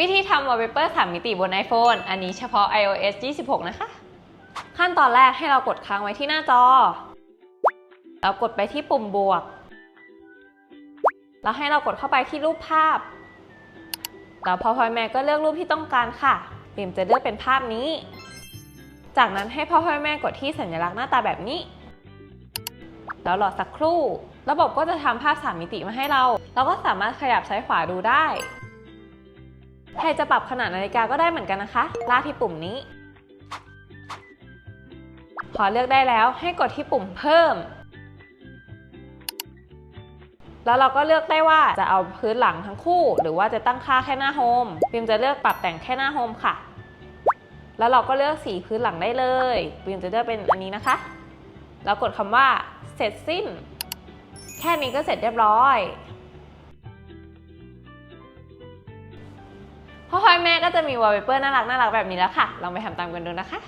วิธีทำ wallpaper 3 มิติบน iPhone อันนี้เฉพาะ iOS 26 นะคะ ขั้นตอนแรกให้เรากดค้างไว้ที่หน้าจอแล้วกดไปที่ปุ่มบวก แล้วให้เรากดเข้าไปที่รูปภาพ แล้วพอพอยแม่ก็เลือกรูปที่ต้องการค่ะปิมจะเลือกเป็นภาพนี้ จากนั้นให้พ่อพ่อแม่กดที่สัญลักษณ์หน้าตาแบบนี้ แล้วรอสักครู่ ระบบก็จะทำภาพ 3 มิติมาให้เรา เราก็สามารถขยับซ้ายขวาดูได้ ใครจะปรับขนาดนาฬิกาก็ได้เหมือนกันนะคะ ลากที่ปุ่มนี้ พอเลือกได้แล้วให้กดที่ปุ่มเพิ่ม แล้วเราก็เลือกได้ว่าจะเอาพื้นหลังทั้งคู่ หรือว่าจะตั้งค่าแค่หน้าโฮมพิมจะเลือกปรับแต่งแค่หน้าโฮมค่ะ แล้วเราก็เลือกสีพื้นหลังได้เลยพิมจะเลือกเป็นอันนี้นะคะ แล้วกดคำว่าเสร็จสิ้น แค่นี้ก็เสร็จเรียบร้อย พ่อพ่อยแม่ก็จะมีวอลเปเปอร์น่ารักน่ารักแบบนี้แล้วค่ะ ลองไปทำตามกันดูนะคะ